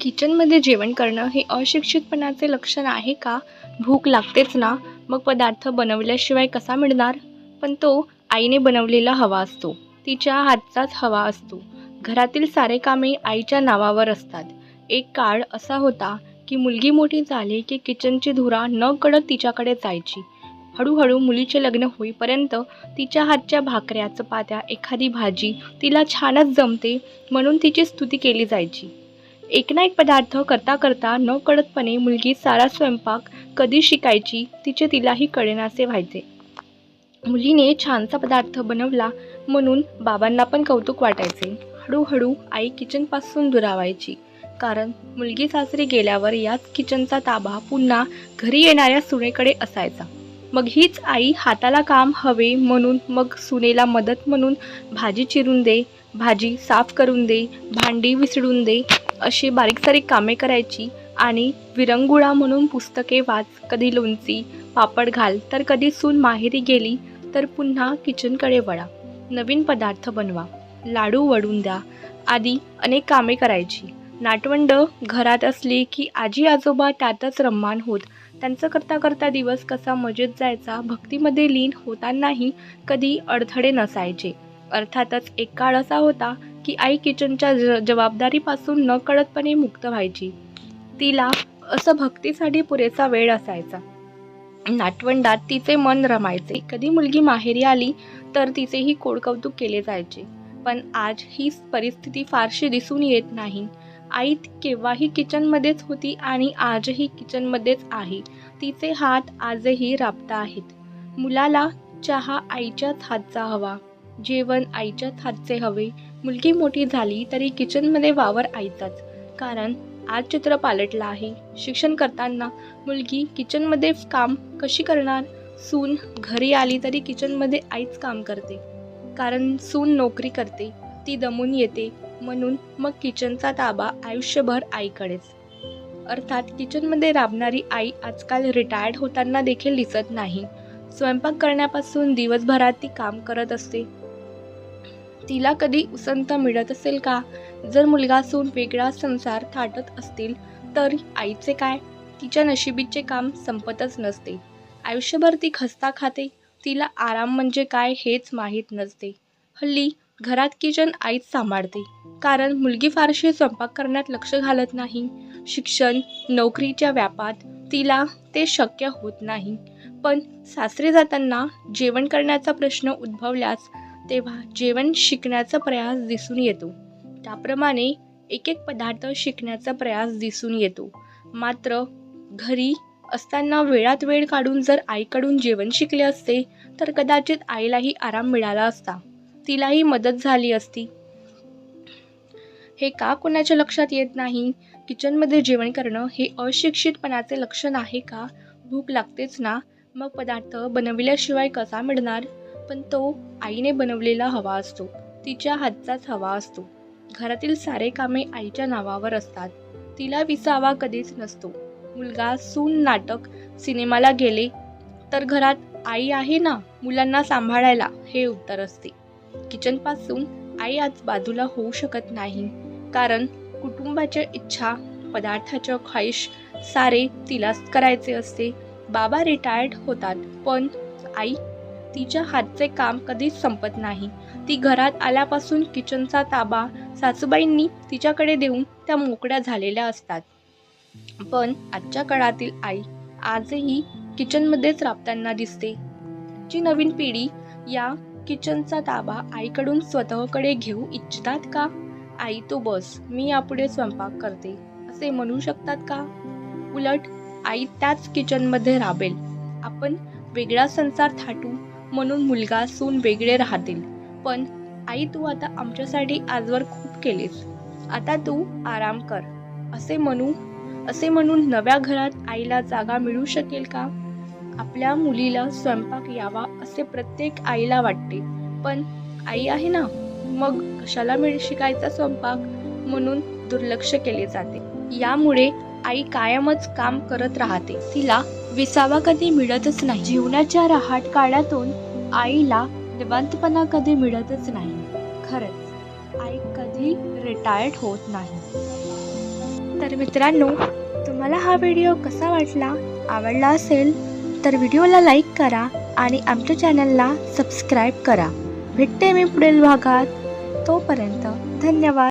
किचनमध्ये जेवण करणं हे अशिक्षितपणाचे लक्षण आहे का? भूक लागतेच ना? मग पदार्थ बनवल्याशिवाय कसा मिळणार? पण तो आईने बनवलेला हवा असतो. तिच्या हातचाच हवा असतो. घरातील सारे कामे आईच्या नावावर असतात. एक काळ असा होता की मुलगी मोठी झाली की किचनची धुरा न कळत तिच्याकडे जायची. हळूहळू मुलीचे लग्न होईपर्यंत तिच्या हातच्या भाकऱ्या चपात्या एखादी भाजी तिला छानच जमते म्हणून तिची स्तुती केली जायची. एक ना एक पदार्थ करता करता न कळतपणे मुलगी सारा स्वयंपाक कधी शिकायची तिचे तिलाही कळेनासे व्हायचे. मुलीने छानसा पदार्थ बनवला म्हणून बाबांना पण कौतुक वाटायचे. हळूहळू आई किचनपासून दुरावायची. कारण मुलगी सासरी गेल्यावर याच किचनचा ताबा पुन्हा घरी येणाऱ्या सुनेकडे असायचा. मग हीच आई हाताला काम हवे म्हणून मग सुनेला मदत म्हणून भाजी चिरून दे भाजी साफ करून दे भांडी विसळून दे अशी बारीक सारीक कामे करायची आणि विरंगुळा म्हणून पुस्तके वाच कधी लोणची पापड घाल तर कधी सून माहेरी गेली तर पुन्हा किचनकडे वळा. नवीन पदार्थ बनवा. लाडू वडून द्या. आदी अनेक कामे करायची. नाटवंड घरात असली की आजी आजोबा त्यातच रम्मान होत. त्यांचं करता करता दिवस कसा मजेत जायचा भक्तीमध्ये लीन होतानाही कधी अडथळे नसायचे. अर्थातच एक काळ असा होता की आई किचनच्या ज जबाबदारीपासून न कळतपणे मुक्त व्हायची. तिला असं भक्तीसाठी पुरेसा वेळ असायचा. नाटवंडात तिचे मन रमायचे. कधी मुलगी माहेरी आली तर तिचेही कोडकौतुक केले जायचे. पण आज ही परिस्थिती फारशी दिसून येत नाही. आई केव्हाही किचनमध्येच होती आणि आजही किचनमध्येच आहे. तिचे हात आजही राबता आहेत. मुलाला चहा आईच्याच हातचा हवा. जेवण आईच्याच हातचे हवे. मुलगी मोठी झाली तरी किचनमध्ये वावर आईचाच. कारण आज चित्र पालटलं आहे. शिक्षण करताना मुलगी किचनमध्ये काम कशी करणार? सून घरी आली तरी किचनमध्ये आईच काम करते. कारण सून नोकरी करते. ती दमून येते. म्हणून मग किचनचा ताबा आयुष्यभर आईकडेच. अर्थात किचनमध्ये राबणारी आई आजकाल रिटायर्ड होताना देखील दिसत नाही. स्वयंपाक करण्यापासून दिवसभरात ती काम करत असते. तिला कधी उसंत मिळत असेल का? जर मुलगा असून वेगळा संसार थाटत असतील तर आईचे काय? तिच्या नशिबीचे काम संपतच नसते. आयुष्यभर ती खस्ता खाते. तिला आराम म्हणजे काय हेच माहीत नसते. हल्ली घरात किचन आईच सांभाळते. कारण मुलगी फारशी स्वयंपाक करण्यात लक्ष घालत नाही. शिक्षण नोकरीच्या व्यापात तिला ते शक्य होत नाही. पण सासरी जाताना जेवण करण्याचा प्रश्न उद्भवल्यास तेव्हा जेवण शिकण्याचा प्रयास दिसून येतो. त्याप्रमाणे एक एक पदार्थ शिकण्याचा प्रयास दिसून येतो. मात्र घरी असताना वेळात वेळ काढून जर आईकडून जेवण शिकले असते तर कदाचित आईलाही आराम मिळाला असता. तिलाही मदत झाली असती. हे का कोणाच्या लक्षात येत नाही? किचनमध्ये जेवण करणं हे अशिक्षितपणाचे लक्षण आहे का? भूक लागतेच ना? मग पदार्थ बनविल्याशिवाय कसा मिळणार? पण तो आईने बनवलेला हवा असतो. तिच्या हातचाच हवा असतो. घरातील सारे कामे आईच्या नावावर असतात. तिला विसावा कधीच नसतो. मुलगा सून नाटक सिनेमाला गेले तर घरात आई आहे ना? मुलांना सांभाळायला हे उत्तर असते. किचनपासून आई आज बाजूला होऊ शकत नाही. कारण कुटुंबाच्या इच्छा पदार्थाच्या ख्वाहिश सारे तिलाच करायचे असते. बाबा रिटायर्ड होतात पण आई तिच्या हातचे काम कधीच संपत नाही. ती घरात आल्यापासून किचनचा ताबा सासूबाईंनी तिच्याकडे देऊन त्या मोकळ्या झालेल्या असतात. पण आजच्या काळातील आई आजही किचनमध्येच राबताना दिसते. जी नवीन पिढी या किचनचा ताबा आईकडून स्वतःकडे घेऊ इच्छितात का? आई तो बस. मी यापुढे स्वयंपाक करते. असे म्हणू शकतात का? उलट आई त्याच किचनमध्ये राबेल. आपण वेगळा संसार थाटू म्हणून मुलगा सून वेगळे राहतील. पण आई तू आता आमच्यासाठी आजवर खूप केलीस. आता तू आराम कर. असे म्हणू असे म्हणून नव्या घरात आईला जागा मिळू शकेल का? आपल्या मुलीला स्वयंपाक यावा असे प्रत्येक आईला वाटते. पण आई आहे ना मग कशाला मिळ शिकायचा स्वयंपाक? म्हणून दुर्लक्ष केले जाते. यामुळे आई कायमच काम करत राहते. तिला विसावा कधी मिळतच नाही. जीवनाच्या रहाट काळातून आईला निवांतपणा कधी मिळतच नाही. खरंच आई कधी रिटायर्ड होत नाही. तर मित्रांनो तुम्हाला हा व्हिडिओ कसा वाटला? आवडला असेल? तर व्हिडिओला लाईक करा आणि आमच्या चॅनलला सबस्क्राईब करा. भेटते मी पुढील भागात. तोपर्यंत धन्यवाद.